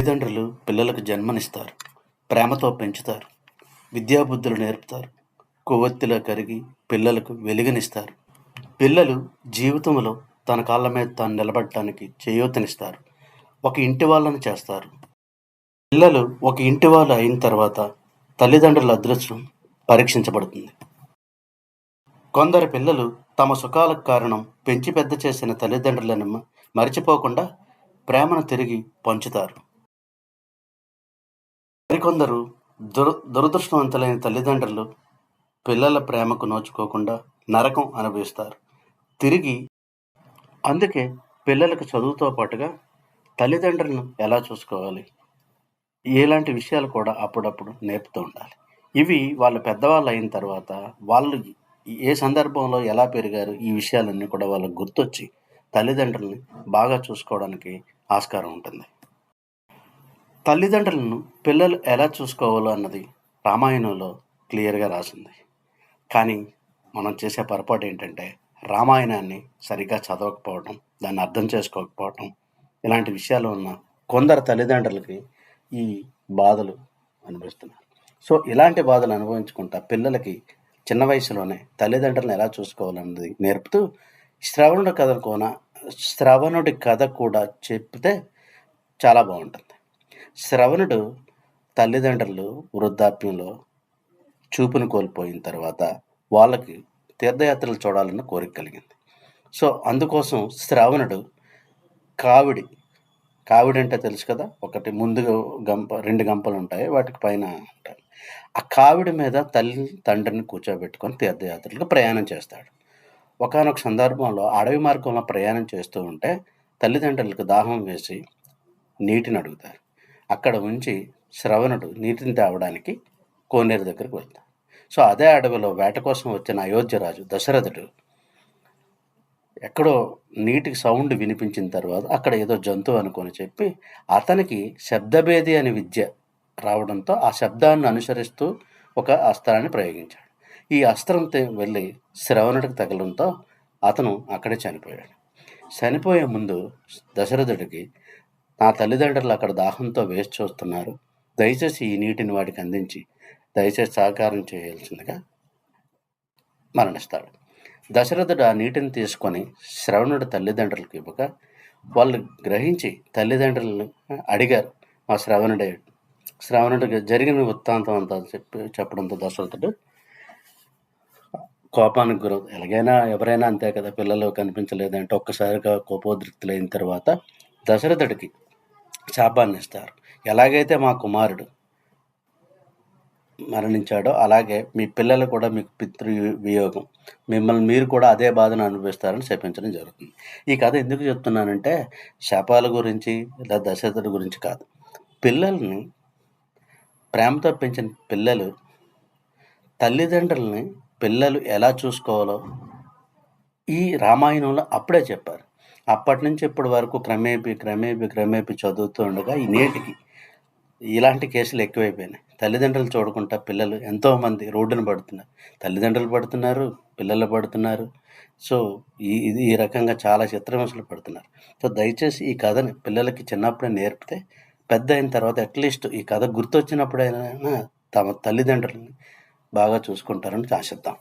తల్లిదండ్రులు పిల్లలకు జన్మనిస్తారు ప్రేమతో పెంచుతారు విద్యాబుద్ధులు నేర్పుతారు కొవ్వొత్తిలా కరిగి పిల్లలకు వెలుగునిస్తారు. పిల్లలు జీవితంలో తన కాళ్ళ మీద తాను నిలబడటానికి చేయూతనిస్తారు ఒక ఇంటి వాళ్ళని చేస్తారు. పిల్లలు ఒక ఇంటి వాళ్ళు అయిన తర్వాత తల్లిదండ్రుల అదృష్టం పరీక్షించబడుతుంది. కొందరు పిల్లలు తమ సుఖాలకు కారణం పెంచి పెద్ద చేసిన తల్లిదండ్రులను మరిచిపోకుండా ప్రేమను తిరిగి పంచుతారు. మరికొందరు దుర దురదృష్టవంతులైన తల్లిదండ్రులు పిల్లల ప్రేమకు నోచుకోకుండా నరకం అనుభవిస్తారు. తిరిగి అందుకే పిల్లలకు చదువుతో పాటుగా తల్లిదండ్రులను ఎలా చూసుకోవాలి? ఇలాంటి విషయాలు కూడా అప్పుడప్పుడు నేర్పుతూ ఉండాలి. ఇవి వాళ్ళు పెద్దవాళ్ళు అయిన తర్వాత వాళ్ళు ఏ సందర్భంలో ఎలా పెరిగారు? ఈ విషయాలన్నీ కూడా వాళ్ళకు గుర్తొచ్చి తల్లిదండ్రుల్ని బాగా చూసుకోవడానికి ఆస్కారం ఉంటుంది. తల్లిదండ్రులను పిల్లలు ఎలా చూసుకోవాలో అన్నది రామాయణంలో క్లియర్గా రాసింది. కానీ మనం చేసే పొరపాటు ఏంటంటే రామాయణాన్ని సరిగ్గా చదవకపోవడం దాన్ని అర్థం చేసుకోకపోవడం ఇలాంటి విషయాలు ఉన్న కొందరు తల్లిదండ్రులకి ఈ బాధలు అనిపిస్తున్నారు సో ఇలాంటి బాధలు అనుభవించుకుంటా పిల్లలకి చిన్న వయసులోనే తల్లిదండ్రులను ఎలా చూసుకోవాలన్నది నేర్పుతూ శ్రవణుడి కథ కోన శ్రవణుడి కథ కూడా చెప్తే చాలా బాగుంటుంది. శ్రవణుడు తల్లిదండ్రులు వృద్ధాప్యంలో చూపును కోల్పోయిన తర్వాత వాళ్ళకి తీర్థయాత్రలు చూడాలన్న కోరిక కలిగింది. సో అందుకోసం శ్రావణుడు కావిడి కావిడి అంటే తెలుసు కదా ఒకటి ముందు గంప రెండు గంపలు ఉంటాయి వాటికి పైన ఉంటాయి. ఆ కావిడి మీద తల్లి తండ్రిని కూర్చోబెట్టుకొని తీర్థయాత్రలకు ప్రయాణం చేస్తాడు. ఒకానొక సందర్భంలో అడవి మార్గంలో ప్రయాణం చేస్తూ ఉంటే తల్లిదండ్రులకు దాహం వేసి నీటిని అడుగుతారు. అక్కడ ఉంచి శ్రవణుడు నీటిని తేవడానికి కోనేరు దగ్గరికి వెళ్తాడు. సో అదే అడవిలో వేట కోసం వచ్చిన అయోధ్యరాజు దశరథుడు ఎక్కడో నీటికి సౌండ్ వినిపించిన తర్వాత అక్కడ ఏదో జంతువు అనుకొని చెప్పి అతనికి శబ్దభేది అనే విద్య రావడంతో ఆ శబ్దాన్ని అనుసరిస్తూ ఒక అస్త్రాన్ని ప్రయోగించాడు. ఈ అస్త్రం వెళ్ళి శ్రవణుడికి తగలడంతో అతను అక్కడే చనిపోయాడు. చనిపోయే ముందు దశరథుడికి నా తల్లిదండ్రులు అక్కడ దాహంతో వేస్ట్ చూస్తున్నారు. దయచేసి ఈ నీటిని వాడికి అందించి దయచేసి సహకారం చేయాల్సిందిగా మరణిస్తాడు. దశరథుడు ఆ నీటిని తీసుకొని శ్రవణుడి తల్లిదండ్రులకు ఇవ్వక వాళ్ళు గ్రహించి తల్లిదండ్రులను అడిగారు మా శ్రవణుడే శ్రవణుడికి జరిగిన వృత్తాంతం అంతా చెప్పి చెప్పడంతో దశరథుడు కోపానికి గురవు. ఎలాగైనా ఎవరైనా అంతే కదా పిల్లలు కనిపించలేదంటే ఒక్కసారిగా కోపోద్రిక్తులైన తర్వాత దశరథుడికి శాపాన్ని ఇస్తారు ఎలాగైతే మా కుమారుడు మరణించాడో అలాగే మీ పిల్లలు కూడా మీకు పితృ వియోగం మిమ్మల్ని మీరు కూడా అదే బాధను అనుభవిస్తారని శపించడం జరుగుతుంది. ఈ కథ ఎందుకు చెప్తున్నానంటే శాపాల గురించి లేదా దశరథుడి గురించి కాదు. పిల్లల్ని ప్రేమతో పెంచిన పిల్లలు తల్లిదండ్రుల్ని పిల్లలు ఎలా చూసుకోవాలో ఈ రామాయణంలో అప్పుడే చెప్పారు. అప్పటి నుంచి ఇప్పటి వరకు క్రమేపీ క్రమేపీ క్రమేపీ చదువుతూ ఉండగా ఈ నేటికి ఇలాంటి కేసులు ఎక్కువైపోయినాయి. తల్లిదండ్రులు చూడకుండా పిల్లలు ఎంతోమంది రోడ్డున పడుతున్నారు. తల్లిదండ్రులు పడుతున్నారు పిల్లలు పడుతున్నారు. సో ఈ ఇది ఈ రకంగా చాలా చిత్రహింసలు పడుతున్నారు. సో దయచేసి ఈ కథని పిల్లలకి చిన్నప్పుడే నేర్పితే పెద్ద అయిన తర్వాత అట్లీస్ట్ ఈ కథ గుర్తొచ్చినప్పుడైనా తమ తల్లిదండ్రులని బాగా చూసుకుంటారని ఆశిద్దాం.